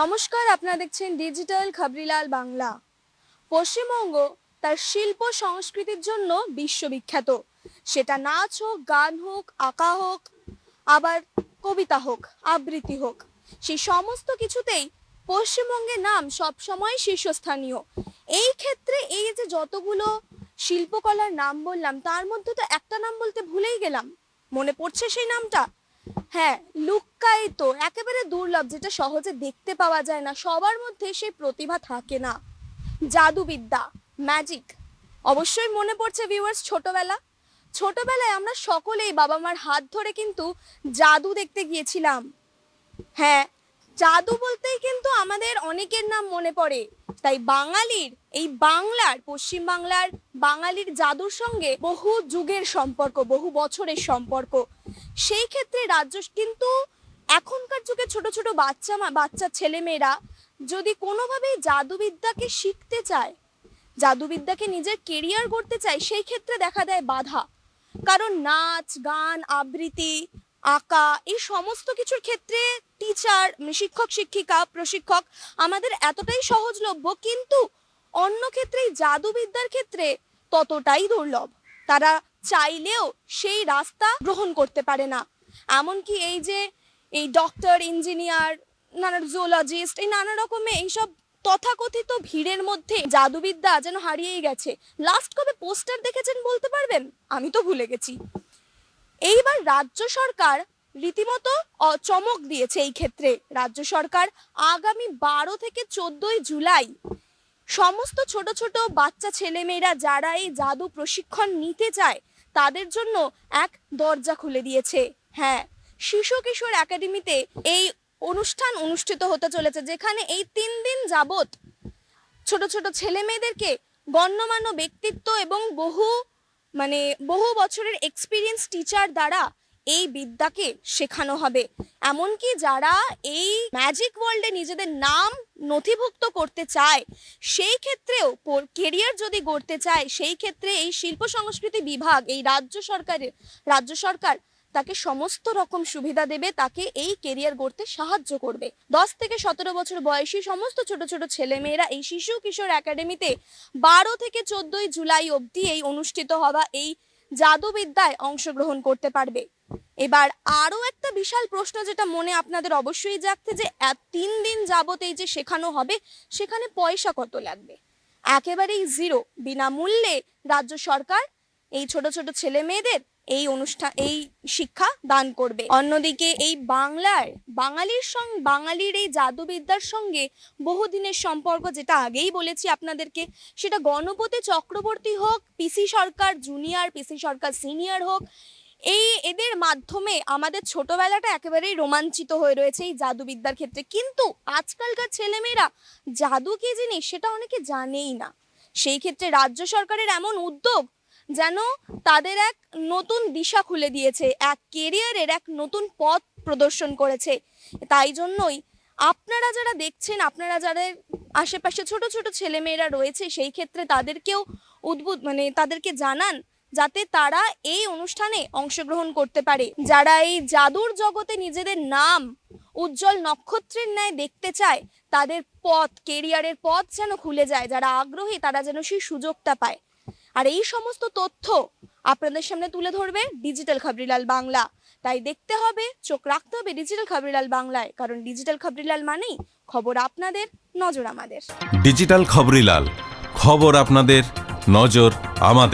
নমস্কার, আপনারা দেখছেন ডিজিটাল খাবরিলাল বাংলা। পশ্চিমবঙ্গ তার শিল্প সংস্কৃতির জন্য বিশ্ববিখ্যাত। সেটা নাচ হোক, গান হোক, আঁকা হোক, আবার কবিতা হোক, আবৃত্তি হোক। সেই সমস্ত কিছুতেই পশ্চিমবঙ্গের নাম সবসময় শীর্ষস্থানীয়। এই ক্ষেত্রে এই যে যতগুলো শিল্পকলার নাম বললাম, তার মধ্যে তো একটা নাম বলতে ভুলেই গেলাম। মনে পড়ছে সেই নামটা? হ্যাঁ লুক্কায়িত একেবারে দুর্লভ যেটা সহজে দেখতে পাওয়া যায় না, সবার মধ্যে সেই প্রতিভা থাকে না। জাদুবিদ্যা ম্যাজিক অবশ্যই মনে পড়ছে ভিউয়ার্স ছোটবেলা। ছোটবেলায় আমরা সকলেই বাবা মার হাত ধরে কিন্তু জাদু দেখতে গিয়েছিলাম। হ্যাঁ জাদু বলতেই কিন্তু আমাদের অনেকের নাম মনে পড়ে। তাই বাঙালির, এই বাংলার, পশ্চিম বাংলার বাঙালির জাদুর সঙ্গে বহু যুগের সম্পর্ক, বহু বছরের সম্পর্ক। সেই ক্ষেত্রে রাজ্য কিন্তু এখনকার যুগে ছোট ছোট বাচ্চা বাচ্চা ছেলেমেয়েরা যদি কোনোভাবেই জাদুবিদ্যাকে শিখতে চায়, জাদুবিদ্যাকে নিজের কেরিয়ার করতে চায়, সেই ক্ষেত্রে দেখা দেয় বাধা। কারণ নাচ, গান, আবৃত্তি, আঁকা এই সমস্ত কিছুর ক্ষেত্রে টিচার শিক্ষক, শিক্ষিকা, প্রশিক্ষক আমাদের এতটাই সহজলভ্য, কিন্তু অন্য ক্ষেত্রে জাদুবিদ্যার ক্ষেত্রে ততটাই দুর্লভ। তারা চাইলেও সেই রাস্তা গ্রহণ করতে পারে না। এমনকি এই যে এই ডক্টর ইঞ্জিনিয়ার নানা জুলজিস্ট এই নানা রকমের এইসব তথাকথিত ভিড়ের মধ্যে জাদুবিদ্যা যেন হারিয়েই গেছে। লাস্ট কবে পোস্টার দেখেছেন বলতে পারবেন? আমি তো ভুলে গেছি। এইবার রাজ্য সরকার রীতিমতো চমক দিয়েছে এই ক্ষেত্রে। রাজ্য সরকার আগামী বারো থেকে চোদ্দই জুলাই সমস্ত ছোট ছোট বাচ্চা ছেলেমেয়েরা যারা এই জাদু প্রশিক্ষণ নিতে চায় তাদের জন্য এক দরজা খুলে দিয়েছে। হ্যাঁ শিশু কিশোর একাডেমিতে এই অনুষ্ঠান অনুষ্ঠিত হতে চলেছে, যেখানে এই তিন দিন যাবত ছোট ছোট ছেলে মেয়েদেরকে গণ্যমান্য ব্যক্তিত্ব এবং বহু মানে বহু বছরের এক্সপিরিয়েন্স টিচার দ্বারা এই বিদ্যাকে শেখানো হবে। এমনকি যারা এই ম্যাজিক ওয়ার্ল্ডে নিজেদের নাম নথিভুক্ত করতে চায়, সেই ক্ষেত্রেও কেরিয়ার যদি গড়তে চায়, সেই ক্ষেত্রে এই শিল্প সংস্কৃতি বিভাগ, এই রাজ্য সরকারের, রাজ্য সরকার তাকে সমস্ত রকম সুবিধা দেবে, তাকে এই কেরিয়ার গড়তে সাহায্য করবে। দশ থেকে সতেরো বছর বয়সী সমস্ত ছোট ছোট ছেলেমেয়েরা এই শিশু কিশোর একাডেমিতে বারো থেকে চোদ্দই জুলাই অবধি এই অনুষ্ঠিত হওয়া, এই জাদুবিদ্যায় অংশগ্রহণ করতে পারবে। এবার আরও একটা বিশাল প্রশ্ন যেটা মনে আপনাদের অবশ্যই জাগতে যে তিন দিন যাবত এই যে শেখানো হবে, সেখানে পয়সা কত লাগবে? একেবারেই জিরো বিনামূল্যে রাজ্য সরকার, এই ছোট ছোট ছেলে মেয়েদের এই অনুষ্ঠান এই শিক্ষা দান করবে। অন্যদিকে এই বাংলার, বাঙালির সঙ্গে বাঙালির এই জাদুবিদ্যার সঙ্গে বহুদিনের সম্পর্ক যেটা আগেই বলেছি আপনাদেরকে, সেটা গণপতি চক্রবর্তী হোক পিসি সরকার জুনিয়র পিসি সরকার সিনিয়র হোক, এই এদের মাধ্যমে আমাদের ছোটবেলাটা একেবারেই রোমাঞ্চিত হয়ে রয়েছে এই জাদুবিদ্যার ক্ষেত্রে। কিন্তু আজকালকার ছেলেমেয়েরা জাদু কি জিনিস সেটা অনেকে জানেই না। সেই ক্ষেত্রে রাজ্য সরকারের এমন উদ্যোগ যেন তাদের এক নতুন দিশা খুলে দিয়েছে, এক কেরিয়ারের এক নতুন পথ প্রদর্শন করেছে। তাই জন্যই আপনারা যারা দেখছেন, আপনারা যাদের আশেপাশে ছোট ছোট ছেলেমেয়েরা রয়েছে, সেই ক্ষেত্রে তাদেরকেও উদ্বুদ্ধ মানে তাদেরকে জানান যাতে তারা এই অনুষ্ঠানে অংশগ্রহণ করতে পারে। যারা এই জাদুর জগতে নিজেদের নাম উজ্জ্বল নক্ষত্রের ন্যায় দেখতে চায়, তাদের পথ কেরিয়ারের পথ যেন খুলে যায়। যারা আগ্রহী, তারা যেন সেই সুযোগটা পায়। আর এই সমস্ত তথ্য আপনাদের সামনে তুলে ধরবে ডিজিটাল খাবরিলাল বাংলা। তাই দেখতে হবে, চোখ রাখতে হবে ডিজিটাল খাবরিলাল বাংলায়, কারণ ডিজিটাল খাবরিলাল মানেই খবর আপনাদের, নজর আমাদের। ডিজিটাল খবরিলাল, খবর আপনাদের, নজর আমাদের।